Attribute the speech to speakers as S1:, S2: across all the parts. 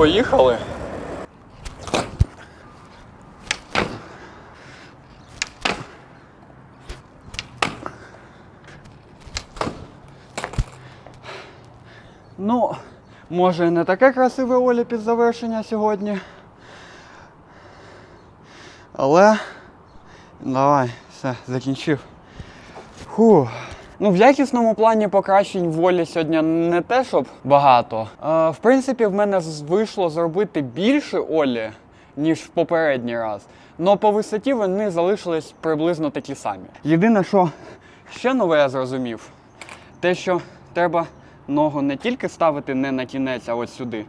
S1: поїхали. Ну, може, не таке красиве Оля під завершення сьогодні. Але давай, все, закінчив. Фу. Ну, в якісному плані покращень волі сьогодні не те, щоб багато. Е, в принципі, в мене вийшло зробити більше Олі, ніж в попередній раз. Но по висоті вони залишились приблизно такі самі. Єдине, що ще нове я зрозумів, те, що треба ногу не тільки ставити не на кінець, а от сюди,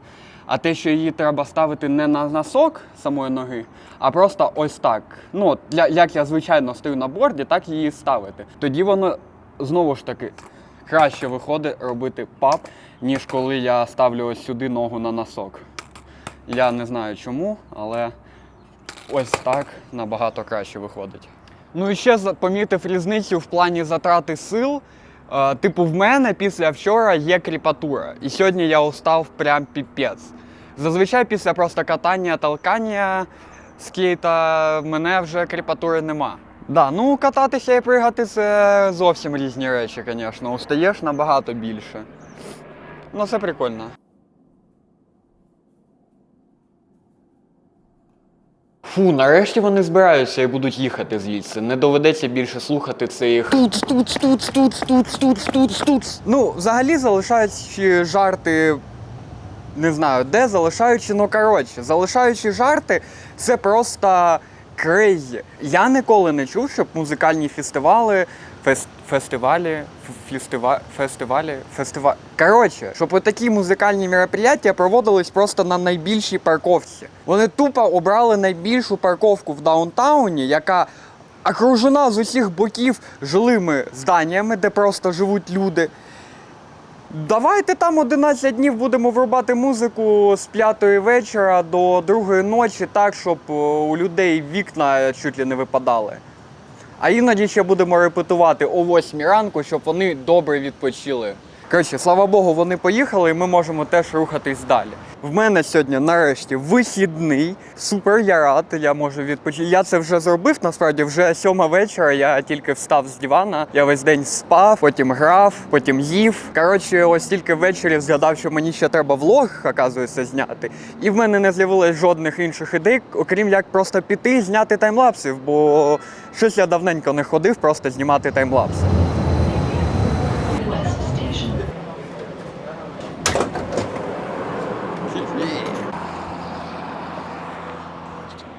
S1: а те, що її треба ставити не на носок самої ноги, а просто ось так. Ну, для, як я звичайно стою на борді, так її ставити. Тоді воно знову ж таки краще виходить робити пап, ніж коли я ставлю ось сюди ногу на носок. Я не знаю чому, але ось так набагато краще виходить. Ну і ще помітив різницю в плані затрати сил. Е, Типу, в мене після вчора є кріпатура, і сьогодні я устав прям піпець. Зазвичай після просто катання, толкання скейта мене вже кріпатури нема. Да, ну кататися і пригати це зовсім різні речі, звісно. Устаєш набагато більше. Ну, це прикольно. Фу, нарешті вони збираються і будуть їхати звідси. Не доведеться більше слухати цих туц, туц, туц, туц, туц, туц, туц, туц. Ну, взагалі залишаючи жарти. Не знаю, де залишаючи, ну коротше, залишаючи жарти, це просто крейзі. Я ніколи не чув, щоб музикальні фестивалі, фест, фестивалі, фестива, фестивалі, фестивалі. Коротше, щоб такі музикальні мероприятия проводились просто на найбільшій парковці. Вони тупо обрали найбільшу парковку в даунтауні, яка окружена з усіх боків жилими зданнями, де просто живуть люди. Давайте там 11 днів будемо врубати музику з п'ятої вечора до другої ночі, так, щоб е, у людей вікна чуть ли не випадали. А іноді ще будемо репетувати о 8 ранку, щоб вони добре відпочили. Коротше, слава Богу, вони поїхали, і ми можемо теж рухатись далі. В мене сьогодні нарешті вихідний. Супер, я рад, я можу відпочити. Я це вже зробив. Насправді вже сьома вечора. Я тільки встав з дивана. Я весь день спав, потім грав, потім їв. Коротше, ось тільки ввечері згадав, що мені ще треба влог, оказується, зняти. І в мене не з'явилось жодних інших ідей, окрім як просто піти і зняти таймлапсів, бо щось я давненько не ходив, просто знімати таймлапси.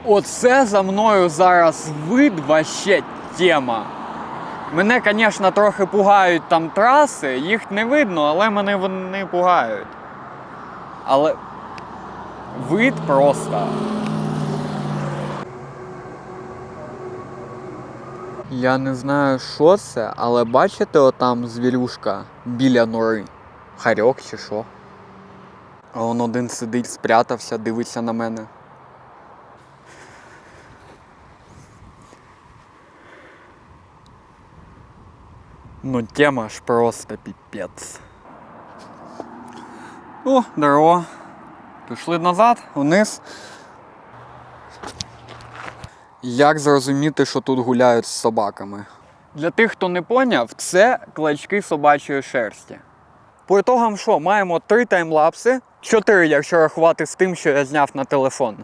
S1: Оце за мною зараз вид вообще тема. Мене, звісно, трохи пугають там траси, їх не видно, але мене вони пугають. Але вид просто. Я не знаю, що це, але бачите отам звірюшка біля нори? Харьок чи що? А он один сидить, спрятався, дивиться на мене. Ну, тема ж просто піпець. О, здорово. Пішли назад, вниз. Як зрозуміти, що тут гуляють з собаками? Для тих, хто не поняв, це клочки собачої шерсті. По ітогам що, маємо три таймлапси, чотири, якщо рахувати з тим, що я зняв на телефон.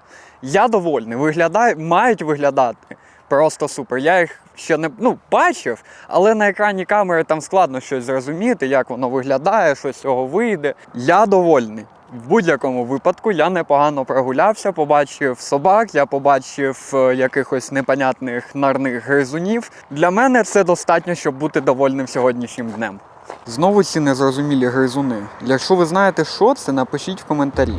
S1: Я довольний, виглядає, мають виглядати просто супер. Я їх ще не ну, бачив, але на екрані камери там складно щось зрозуміти, як воно виглядає, що з цього вийде. Я довольний. В будь-якому випадку я непогано прогулявся, побачив собак, я побачив е, якихось непонятних нарних гризунів. Для мене це достатньо, щоб бути довольним сьогоднішнім днем. Знову ці незрозумілі гризуни. Якщо ви знаєте, що це, напишіть в коментарі.